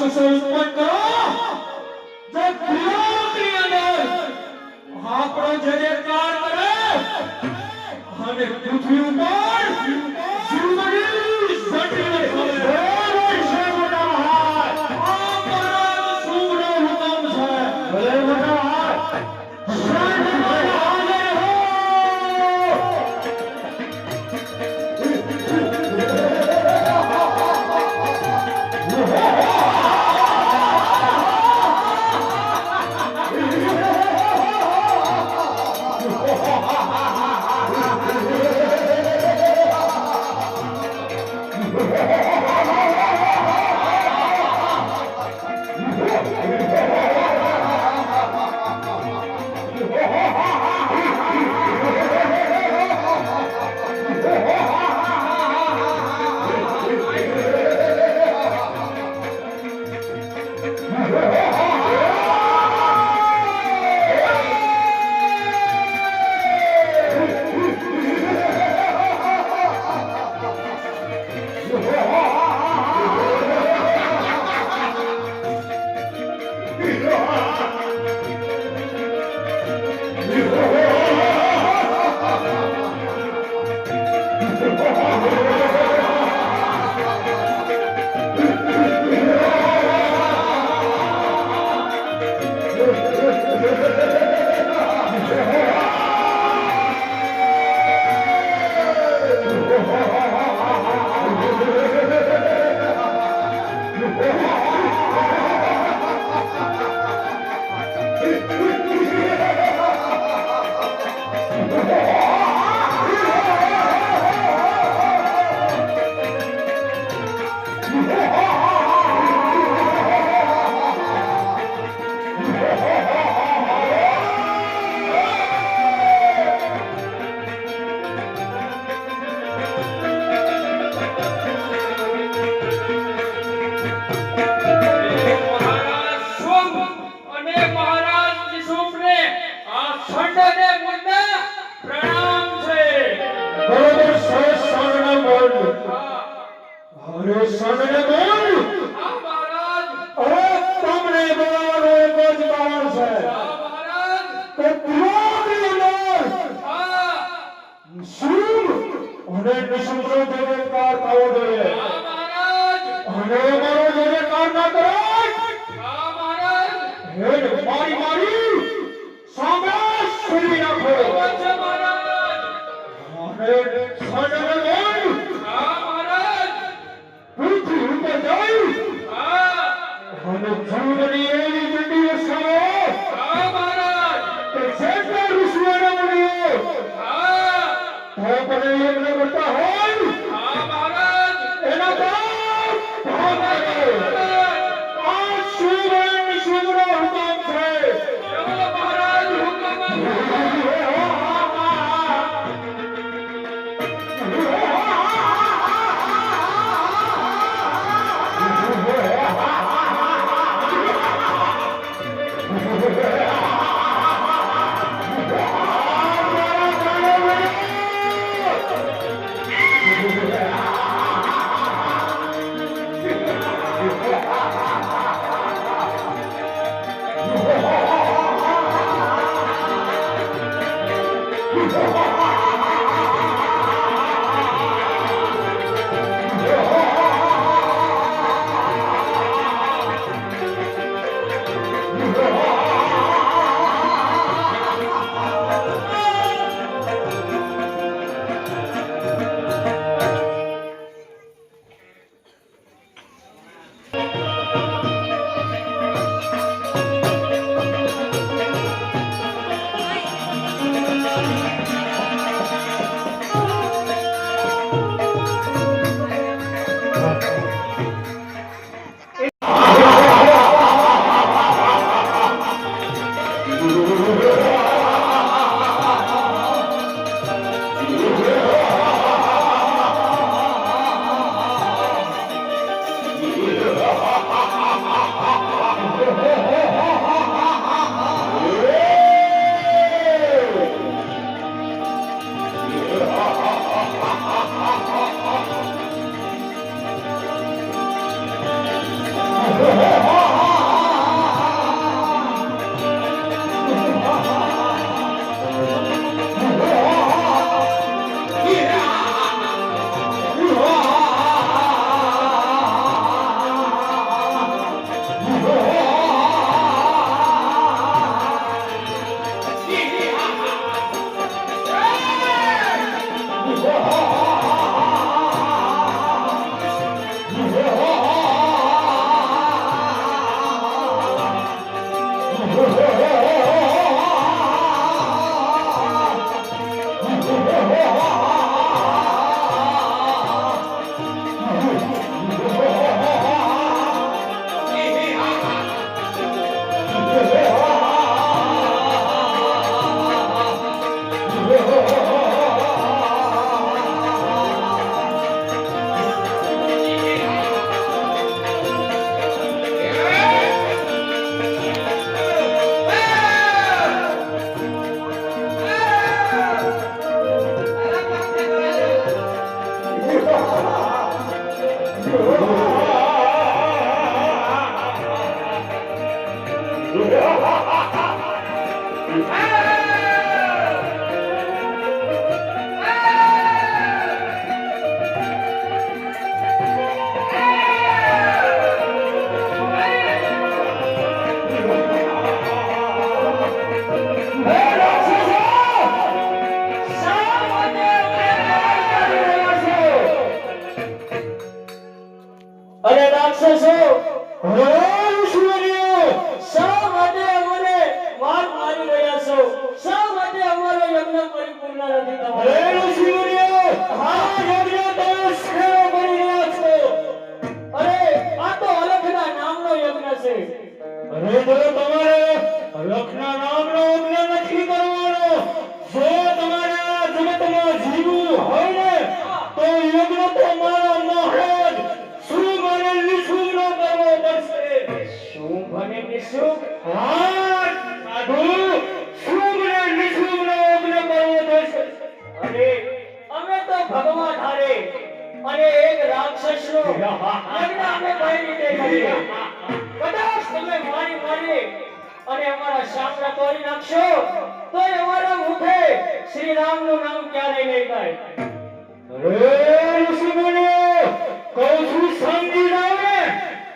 રાક્ષસો ઉત્પન્ન કરો જે ત્રિલોકની અંદર આપણો જય જયકાર કરે અને પૃથ્વી ઉપર ખોલે. ખંડને મુંડે પ્રણામ છે. બરોબર છે સાંગણા બોલ હા, અરે બોલ અને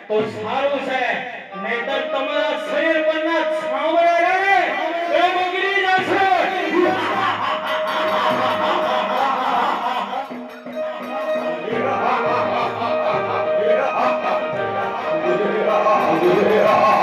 તો સારું છે નહીતર તમારા શરીર પરના છામડા રહે એ બગડી જશે Yeah.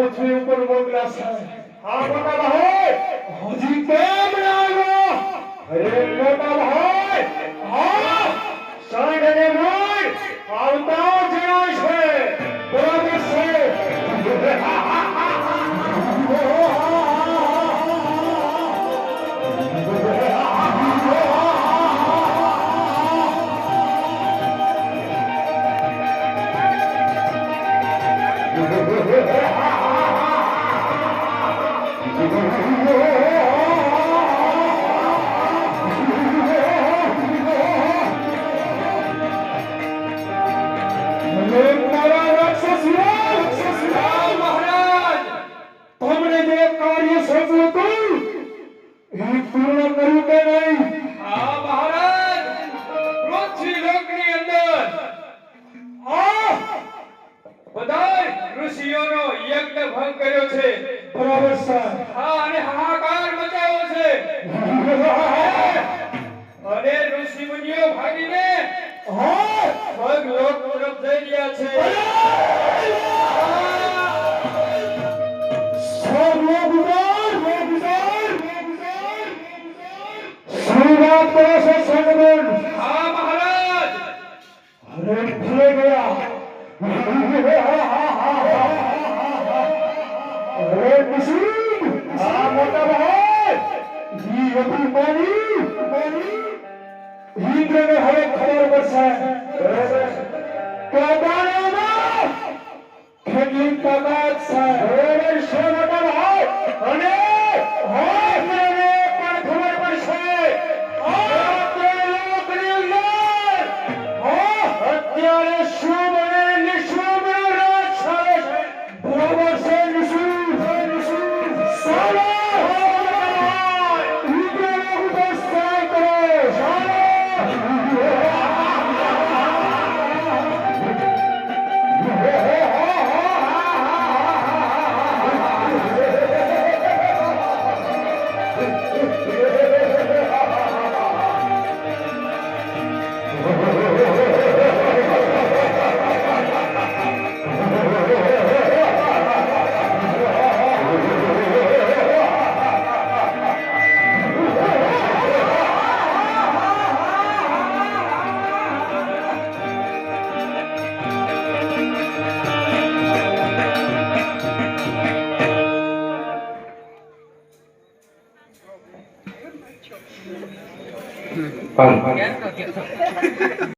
पृथ्वी ऊपर मोगला सा आप बता हो हजी प्रेम राम हरे मोटा भाई আছে